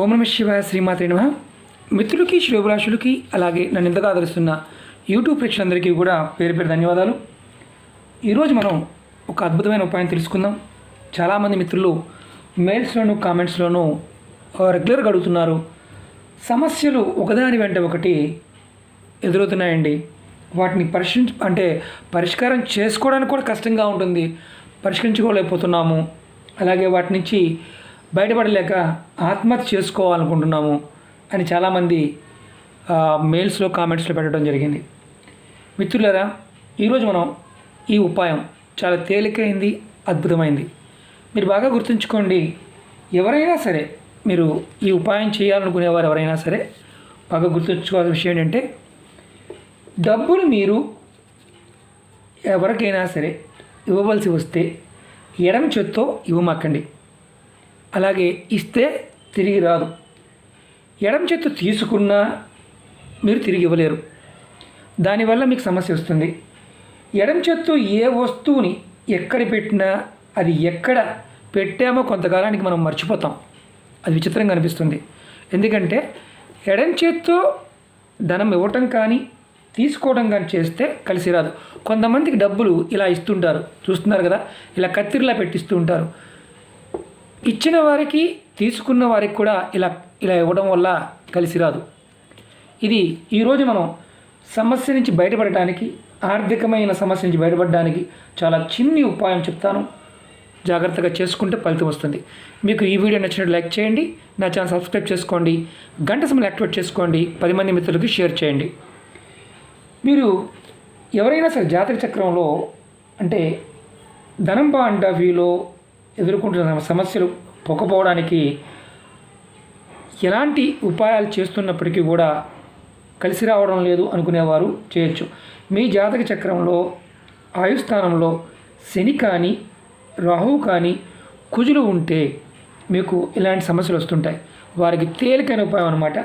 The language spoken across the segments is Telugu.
ఓం నమ శివాయ శ్రీమాత్రి నమ. మిత్రులకి శ్రేభిలాషులకి అలాగే నన్ను ఇంతగా ఆదరిస్తున్న యూట్యూబ్ ప్రేక్షకులందరికీ కూడా పేరు పేరు ధన్యవాదాలు. ఈరోజు మనం ఒక అద్భుతమైన ఉపాయం తెలుసుకుందాం. చాలామంది మిత్రులు మెయిల్స్లోను కామెంట్స్లోనూ రెగ్యులర్గా అడుగుతున్నారు. సమస్యలు ఒకదాని వెంట ఒకటి ఎదురవుతున్నాయండి. వాటిని పరిష్కరించ అంటే పరిష్కారం చేసుకోవడానికి కూడా కష్టంగా ఉంటుంది. పరిష్కరించుకోలేకపోతున్నాము. అలాగే వాటి నుంచి బయటపడలేక ఆత్మహత్య చేసుకోవాలనుకుంటున్నాము అని చాలామంది మెయిల్స్లో కామెంట్స్లో పెట్టడం జరిగింది. మిత్రులారా ఈరోజు మనం ఈ ఉపాయం చాలా తేలికైంది అద్భుతమైంది. మీరు బాగా గుర్తుంచుకోండి ఎవరైనా సరే మీరు ఈ ఉపాయం చేయాలనుకునేవారు ఎవరైనా సరే బాగా గుర్తుంచుకోవాల్సిన విషయం ఏంటంటే డబ్బులు మీరు ఎవరికైనా సరే ఇవ్వవలసి వస్తే ఎడమ చేత్తో ఇవ్వమాకండి. అలాగే ఇస్తే తిరిగి రాదు. ఎడమ చేత్తో తీసుకున్నా మీరు తిరిగి ఇవ్వలేరు. దానివల్ల మీకు సమస్య వస్తుంది. ఎడమ చేత్తో ఏ వస్తువుని ఎక్కడ పెట్టినా అది ఎక్కడ పెట్టామో కొంతకాలానికి మనం మర్చిపోతాం. అది విచిత్రంగా అనిపిస్తుంది. ఎందుకంటే ఎడం చేత్తో ధనం ఇవ్వటం కానీ తీసుకోవడం కానీ చేస్తే కలిసి రాదు. కొంతమందికి డబ్బులు ఇలా ఇస్తుంటారు. చూస్తున్నారు కదా? ఇలా కత్తిరిలా పెట్టిస్తూ ఉంటారు. ఇచ్చిన వారికి తీసుకున్న వారికి కూడా ఇలా ఇలా ఇవ్వడం వల్ల కలిసి రాదు. ఇది ఈరోజు మనం సమస్య నుంచి బయటపడటానికి ఆర్థికమైన సమస్య నుంచి బయటపడడానికి చాలా చిన్ని ఉపాయం చెప్తాను. జాగ్రత్తగా చేసుకుంటే ఫలితం వస్తుంది. మీకు ఈ వీడియో నచ్చినట్టు లైక్ చేయండి. నా ఛానల్ సబ్స్క్రైబ్ చేసుకోండి. గంట సమయం యాక్టివేట్ చేసుకోండి. పది మంది మిత్రులకి షేర్ చేయండి. మీరు ఎవరైనా సరే జాతక చక్రంలో అంటే ధనం పాయింట్ ఆఫ్ వ్యూలో ఎదుర్కొంటున్న సమస్యలు పొక్కపోవడానికి ఎలాంటి ఉపాయాలు చేస్తున్నప్పటికీ కూడా కలిసి రావడం లేదు అనుకునేవారు చేయొచ్చు. మీ జాతక చక్రంలో ఆయుస్థానంలో శని కానీ రాహువు కానీ కుజులు ఉంటే మీకు ఇలాంటి సమస్యలు వస్తుంటాయి. వారికి తేలికైన ఉపాయం అనమాట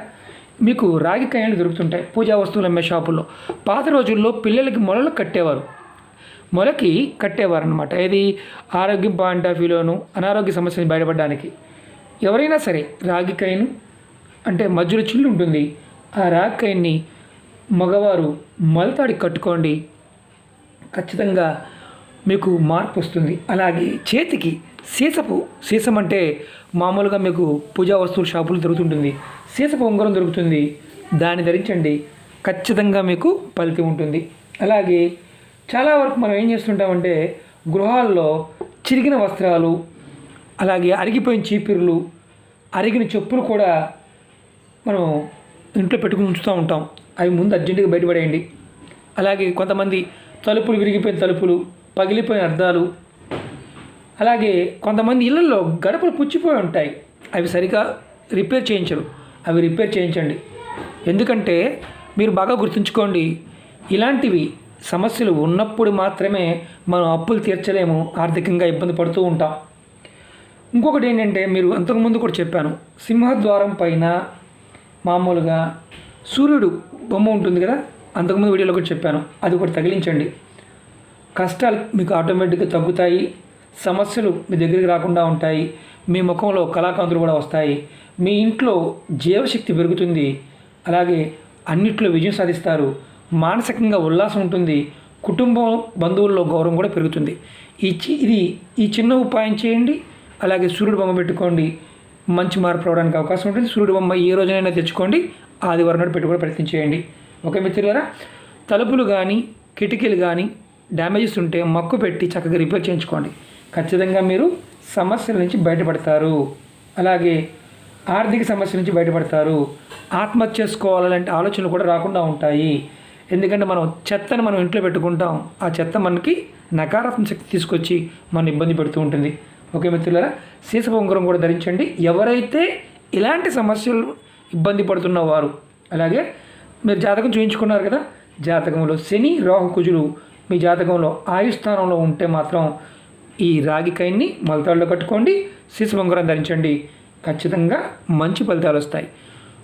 మీకు రాగి కాయలు దొరుకుతుంటాయి. పూజా వస్తువులు అమ్మే షాపుల్లో. పాత రోజుల్లో పిల్లలకి మొలలు కట్టేవారు. మొలకి కట్టేవారు అనమాట ఇది ఆరోగ్యం పాయింట్ ఆఫ్ వ్యూలోను అనారోగ్య సమస్యని బయటపడడానికి. ఎవరైనా సరే రాగికాయను అంటే మధ్యలో చిల్లు ఉంటుంది. ఆ రాగికాయన్ని మగవారు మొలతాడి కట్టుకోండి. ఖచ్చితంగా మీకు మార్పు వస్తుంది. అలాగే చేతికి సీసపు సీసం అంటే మామూలుగా మీకు పూజా వస్తువుల షాపులు దొరుకుతుంటుంది. సీసపు ఉంగరం దొరుకుతుంది. దాన్ని ధరించండి. ఖచ్చితంగా మీకు ఫలితం ఉంటుంది. అలాగే చాలా వరకు మనం ఏం చేస్తుంటామంటే గృహాల్లో చిరిగిన వస్త్రాలు అలాగే అరిగిపోయిన చీపిర్లు అరిగిన చెప్పులు కూడా మనం ఇంట్లో పెట్టుకుని ఉంచుతూ ఉంటాం. అవి ముందు అర్జెంటుగా బయటపడేయండి. అలాగే కొంతమంది తలుపులు విరిగిపోయిన తలుపులు పగిలిపోయిన అర్థాలు అలాగే కొంతమంది ఇళ్ళల్లో గడపలు పుచ్చిపోయి ఉంటాయి. అవి సరిగా రిపేర్ చేయించరు. అవి రిపేర్ చేయించండి. ఎందుకంటే మీరు బాగా గుర్తుంచుకోండి ఇలాంటివి సమస్యలు ఉన్నప్పుడు మాత్రమే మనం అప్పులు తీర్చలేము ఆర్థికంగా ఇబ్బంది పడుతూ ఉంటాం. ఇంకొకటి ఏంటంటే మీరు అంతకుముందు కూడా చెప్పాను సింహద్వారం పైన మామూలుగా సూర్యుడు బొమ్మ ఉంటుంది కదా అంతకుముందు వీడియోలో కూడా చెప్పాను అది కూడా తగిలించండి. కష్టాలు మీకు ఆటోమేటిక్గా తగ్గుతాయి సమస్యలు మీ దగ్గరికి రాకుండా ఉంటాయి మీ ముఖంలో కళాకాంతులు కూడా వస్తాయి మీ ఇంట్లో జీవశక్తి పెరుగుతుంది అలాగే అన్నిట్లో విజయం సాధిస్తారు మానసికంగా ఉల్లాసం ఉంటుంది కుటుంబం బంధువుల్లో గౌరవం కూడా పెరుగుతుంది. ఈ చి- ఇది ఈ చిన్న ఉపాయం చేయండి అలాగే సూర్యుడు బొమ్మ పెట్టుకోండి మంచి మార్పు రావడానికి అవకాశం ఉంటుంది. సూర్యుడు బొమ్మ ఏ రోజునైనా తెచ్చుకోండి ఆదివారం నాడు పెట్టుకోవడం ప్రయత్నం చేయండి. ఓకే మిత్రులారా? తలుపులు కానీ కిటికీలు కానీ డ్యామేజెస్ ఉంటే మక్కు పెట్టి చక్కగా రిపేర్ చేయించుకోండి. ఖచ్చితంగా మీరు సమస్యల నుంచి బయటపడతారు. అలాగే ఆర్థిక సమస్యల నుంచి బయటపడతారు. ఆత్మహత్య చేసుకోవాలంటే ఆలోచనలు కూడా రాకుండా ఉంటాయి. ఎందుకంటే మనం చెత్తను మనం ఇంట్లో పెట్టుకుంటాం. ఆ చెత్త మనకి నకారాత్మక శక్తి తీసుకొచ్చి మన ఇబ్బంది పెడుతూ ఉంటుంది. ఓకే మిత్రులారా? సీసపు ఉంగరం కూడా ధరించండి. ఎవరైతే ఇలాంటి సమస్యలు ఇబ్బంది పడుతున్న వారు అలాగే మీరు జాతకం చూయించుకున్నారు కదా? జాతకంలో శని రాహు కుజులు మీ జాతకంలో ఆయుస్థానంలో ఉంటే మాత్రం ఈ రాగి కైన్ని మొలతాడులో కట్టుకోండి. సీస ఉంగరం ధరించండి. ఖచ్చితంగా మంచి ఫలితాలు వస్తాయి.